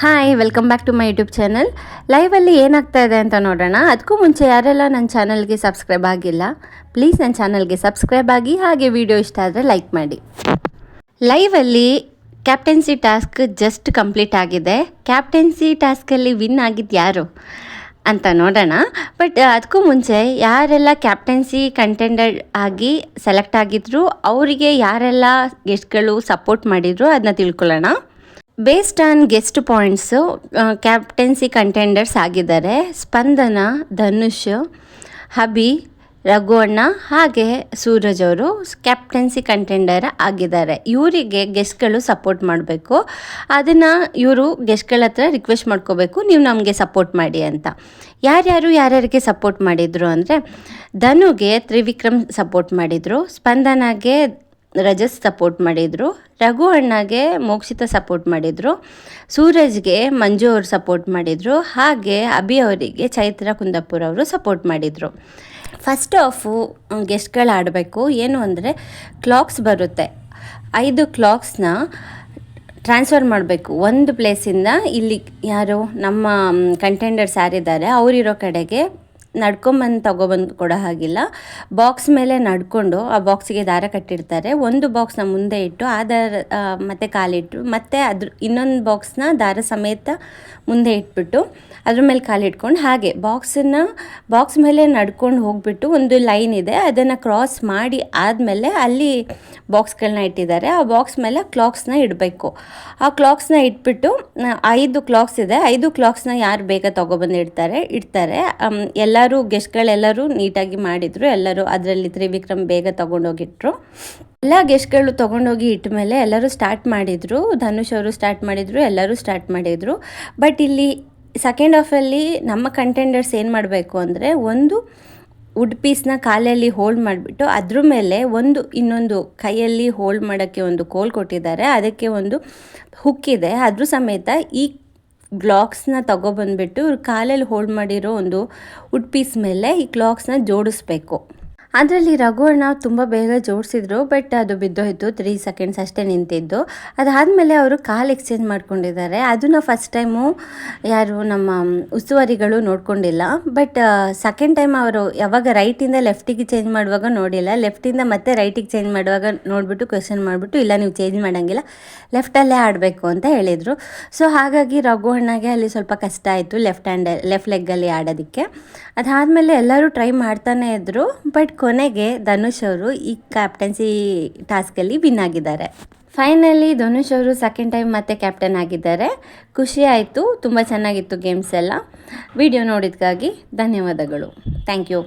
Hi welcome back to my YouTube channel ಲೈವಲ್ಲಿ ಏನಾಗ್ತಾ ಇದೆ ಅಂತ ನೋಡೋಣ. ಅದಕ್ಕೂ ಮುಂಚೆ ಯಾರೆಲ್ಲ ನನ್ನ ಚಾನಲ್ಗೆ ಸಬ್ಸ್ಕ್ರೈಬ್ ಆಗಿಲ್ಲ ಪ್ಲೀಸ್ ನನ್ನ ಚಾನಲ್ಗೆ ಸಬ್ಸ್ಕ್ರೈಬ್ ಆಗಿ, ಹಾಗೆ ವಿಡಿಯೋ ಇಷ್ಟ ಆದರೆ ಲೈಕ್ ಮಾಡಿ. ಲೈವಲ್ಲಿ ಕ್ಯಾಪ್ಟೆನ್ಸಿ ಟಾಸ್ಕ್ ಜಸ್ಟ್ ಕಂಪ್ಲೀಟ್ ಆಗಿದೆ. ಕ್ಯಾಪ್ಟೆನ್ಸಿ ಟಾಸ್ಕಲ್ಲಿ ವಿನ್ ಆಗಿದ್ದು ಯಾರು ಅಂತ ನೋಡೋಣ. ಬಟ್ ಅದಕ್ಕೂ ಮುಂಚೆ ಯಾರೆಲ್ಲ ಕ್ಯಾಪ್ಟನ್ಸಿ ಕಂಟೆಂಡರ್ ಆಗಿ ಸೆಲೆಕ್ಟ್ ಆಗಿದ್ರು, ಅವರಿಗೆ ಯಾರೆಲ್ಲ ಗೆಸ್ಟ್ಗಳು ಸಪೋರ್ಟ್ ಮಾಡಿದ್ರು ಅದನ್ನ ತಿಳ್ಕೊಳ್ಳೋಣ. Based on guest points captaincy contenders ಆಗಿದ್ದಾರೆ. ಸ್ಪಂದನ, ಧನುಷ್, ಹಬಿ ರಘುವಣ್ಣ ಹಾಗೆ ಸೂರಜ್ ಅವರು ಕ್ಯಾಪ್ಟನ್ಸಿ ಕಂಟೆಂಡರ್ ಆಗಿದ್ದಾರೆ. ಇವರಿಗೆ ಗೆಸ್ಟ್ಗಳು ಸಪೋರ್ಟ್ ಮಾಡಬೇಕು. ಅದನ್ನು ಇವರು ಗೆಸ್ಟ್ಗಳ ಹತ್ರ ರಿಕ್ವೆಸ್ಟ್ ಮಾಡ್ಕೋಬೇಕು. ನೀವು ನಮಗೆ ಸಪೋರ್ಟ್ ಮಾಡಿ ಅಂತ. ಯಾರ್ಯಾರು ಯಾರ್ಯಾರಿಗೆ ಸಪೋರ್ಟ್ ಮಾಡಿದರು ಅಂದರೆ ಧನುಗೆ ತ್ರಿವಿಕ್ರಮ್ ಸಪೋರ್ಟ್ ಮಾಡಿದರು. ಸ್ಪಂದನಾಗೆ ರಜಸ್ ಸಪೋರ್ಟ್ ಮಾಡಿದರು. ರಘು ಅಣ್ಣಗೆ ಮೋಕ್ಷಿತ ಸಪೋರ್ಟ್ ಮಾಡಿದರು. ಸೂರಜ್ಗೆ ಮಂಜು ಅವರು ಸಪೋರ್ಟ್ ಮಾಡಿದರು. ಹಾಗೆ ಅಭಿ ಅವರಿಗೆ ಚೈತ್ರ ಕುಂದಾಪುರ ಅವರು ಸಪೋರ್ಟ್ ಮಾಡಿದರು. ಫಸ್ಟ್ ಆಫು ಗೆಸ್ಟ್ಗಳು ಆಡಬೇಕು ಏನು ಅಂದರೆ ಕ್ಲಾಕ್ಸ್ ಬರುತ್ತೆ. ಐದು ಕ್ಲಾಕ್ಸ್ನ ಟ್ರಾನ್ಸ್ಫರ್ ಮಾಡಬೇಕು. ಒಂದು ಪ್ಲೇಸಿಂದ ಇಲ್ಲಿ ಯಾರು ನಮ್ಮ ಕಂಟೆಂಡರ್ಸ್ ಯಾರಿದ್ದಾರೆ, ಅವರಿರೋ ಕಡೆಗೆ ನಡ್ಕೊಂಬಂದು ತಗೊಬಂದು ಕೊಡೋ ಹಾಗಿಲ್ಲ. ಬಾಕ್ಸ್ ಮೇಲೆ ನಡ್ಕೊಂಡು ಆ ಬಾಕ್ಸಿಗೆ ದಾರ ಕಟ್ಟಿರ್ತಾರೆ. ಒಂದು ಬಾಕ್ಸ್ನ ಮುಂದೆ ಇಟ್ಟು ಆ ದಾರ ಮತ್ತೆ ಕಾಲಿಟ್ಟು ಮತ್ತೆ ಅದ್ರ ಇನ್ನೊಂದು ಬಾಕ್ಸ್ನ ದಾರ ಸಮೇತ ಮುಂದೆ ಇಟ್ಬಿಟ್ಟು ಅದ್ರ ಮೇಲೆ ಕಾಲಿಟ್ಕೊಂಡು ಹಾಗೆ ಬಾಕ್ಸನ್ನು ಬಾಕ್ಸ್ ಮೇಲೆ ನಡ್ಕೊಂಡು ಹೋಗ್ಬಿಟ್ಟು ಒಂದು ಲೈನ್ ಇದೆ. ಅದನ್ನು ಕ್ರಾಸ್ ಮಾಡಿ ಆದಮೇಲೆ ಅಲ್ಲಿ ಬಾಕ್ಸ್ಗಳನ್ನ ಇಟ್ಟಿದ್ದಾರೆ. ಆ ಬಾಕ್ಸ್ ಮೇಲೆ ಕ್ಲಾಕ್ಸ್ನ ಇಡಬೇಕು. ಆ ಕ್ಲಾಕ್ಸ್ನ ಇಟ್ಬಿಟ್ಟು ಐದು ಕ್ಲಾಕ್ಸ್ ಇದೆ. ಐದು ಕ್ಲಾಕ್ಸ್ನ ಯಾರು ಬೇಗ ತೊಗೊಬಂದು ಇಡ್ತಾರೆ ಇಡ್ತಾರೆ. ಅಮ್, ಎಲ್ಲರೂ ಗೆಸ್ಟ್ಗಳೆಲ್ಲರೂ ನೀಟಾಗಿ ಮಾಡಿದರು. ಎಲ್ಲರೂ ಅದರಲ್ಲಿ ತ್ರಿವಿಕ್ರಮ್ ಬೇಗ ತೊಗೊಂಡೋಗಿಟ್ರು. ಎಲ್ಲ ಗೆಸ್ಟ್ಗಳು ತೊಗೊಂಡೋಗಿ ಇಟ್ಟ ಮೇಲೆ ಎಲ್ಲರೂ ಸ್ಟಾರ್ಟ್ ಮಾಡಿದರು. ಧನುಷ್ ಅವರು ಸ್ಟಾರ್ಟ್ ಮಾಡಿದರು, ಎಲ್ಲರೂ ಸ್ಟಾರ್ಟ್ ಮಾಡಿದರು. ಬಟ್ ಇಲ್ಲಿ ಸೆಕೆಂಡ್ ಹಾಫಲ್ಲಿ ನಮ್ಮ ಕಂಟೆಂಡರ್ಸ್ ಏನು ಮಾಡಬೇಕು ಅಂದರೆ ಒಂದು ವುಡ್ ಪೀಸ್ನ ಕಾಲಲ್ಲಿ ಹೋಲ್ಡ್ ಮಾಡಿಬಿಟ್ಟು ಅದ್ರ ಮೇಲೆ ಒಂದು ಇನ್ನೊಂದು ಕೈಯಲ್ಲಿ ಹೋಲ್ಡ್ ಮಾಡೋಕ್ಕೆ ಒಂದು ಕೋಲ್ ಕೊಟ್ಟಿದ್ದಾರೆ. ಅದಕ್ಕೆ ಒಂದು ಹುಕ್ ಇದೆ. ಅದ್ರ ಸಮೇತ ಈ ಬ್ಲಾಕ್ಸ್ನ ತಗೊಬಂದ್ಬಿಟ್ಟು ಇವ್ರ ಕಾಲಲ್ಲಿ ಹೋಲ್ಡ್ ಮಾಡಿರೋ ಒಂದು ವುಡ್ ಪೀಸ್ ಮೇಲೆ ಈ ಕ್ಲಾಕ್ಸ್ನ ಜೋಡಿಸ್ಬೇಕು. ಅದರಲ್ಲಿ ರಘು ಅಣ್ಣ ತುಂಬ ಬೇಗ ಜೋಡಿಸಿದ್ರು ಬಟ್ ಅದು ಬಿದ್ದೋಯ್ತು ತ್ರೀ ಸೆಕೆಂಡ್ಸ್ ಅಷ್ಟೇ ನಿಂತಿದ್ದು. ಅದಾದಮೇಲೆ ಅವರು ಕಾಲ್ ಎಕ್ಸ್ಚೇಂಜ್ ಮಾಡ್ಕೊಂಡಿದ್ದಾರೆ. ಅದನ್ನು ಫಸ್ಟ್ ಟೈಮು ಯಾರು ನಮ್ಮ ಉಸ್ತುವಾರಿಗಳು ನೋಡ್ಕೊಂಡಿಲ್ಲ. ಬಟ್ ಸೆಕೆಂಡ್ ಟೈಮ್ ಅವರು ಯಾವಾಗ ರೈಟಿಂದ ಲೆಫ್ಟಿಗೆ ಚೇಂಜ್ ಮಾಡುವಾಗ ನೋಡಿಲ್ಲ. ಲೆಫ್ಟಿಂದ ಮತ್ತೆ ರೈಟಿಗೆ ಚೇಂಜ್ ಮಾಡುವಾಗ ನೋಡಿಬಿಟ್ಟು ಕ್ವೆಶನ್ ಮಾಡಿಬಿಟ್ಟು, ಇಲ್ಲ ನೀವು ಚೇಂಜ್ ಮಾಡೋಂಗಿಲ್ಲ ಲೆಫ್ಟಲ್ಲೇ ಆಡಬೇಕು ಅಂತ ಹೇಳಿದರು. ಸೊ ಹಾಗಾಗಿ ರಘು ಅಣ್ಣಗೆ ಅಲ್ಲಿ ಸ್ವಲ್ಪ ಕಷ್ಟ ಆಯಿತು ಲೆಫ್ಟ್ ಹ್ಯಾಂಡ್ ಲೆಫ್ಟ್ ಲೆಗ್ಗಲ್ಲಿ ಆಡೋದಕ್ಕೆ. ಅದಾದಮೇಲೆ ಎಲ್ಲರೂ ಟ್ರೈ ಮಾಡ್ತಾನೆ ಇದ್ದರು ಬಟ್ ಕೊನೆಗೆ ಧನುಷ್ ಅವರು ಈ ಕ್ಯಾಪ್ಟನ್ಸಿ ಟಾಸ್ಕಲ್ಲಿ ವಿನ್ ಆಗಿದ್ದಾರೆ. ಫೈನಲಿ ಧನುಷ್ ಅವರು ಸೆಕೆಂಡ್ ಟೈಮ್ ಮತ್ತೆ ಕ್ಯಾಪ್ಟನ್ ಆಗಿದ್ದಾರೆ. ಖುಷಿ ಆಯಿತು, ತುಂಬ ಚೆನ್ನಾಗಿತ್ತು ಗೇಮ್ಸ್ ಎಲ್ಲ. ವಿಡಿಯೋ ನೋಡಿದ್ಕಾಗಿ ಧನ್ಯವಾದಗಳು. Thank you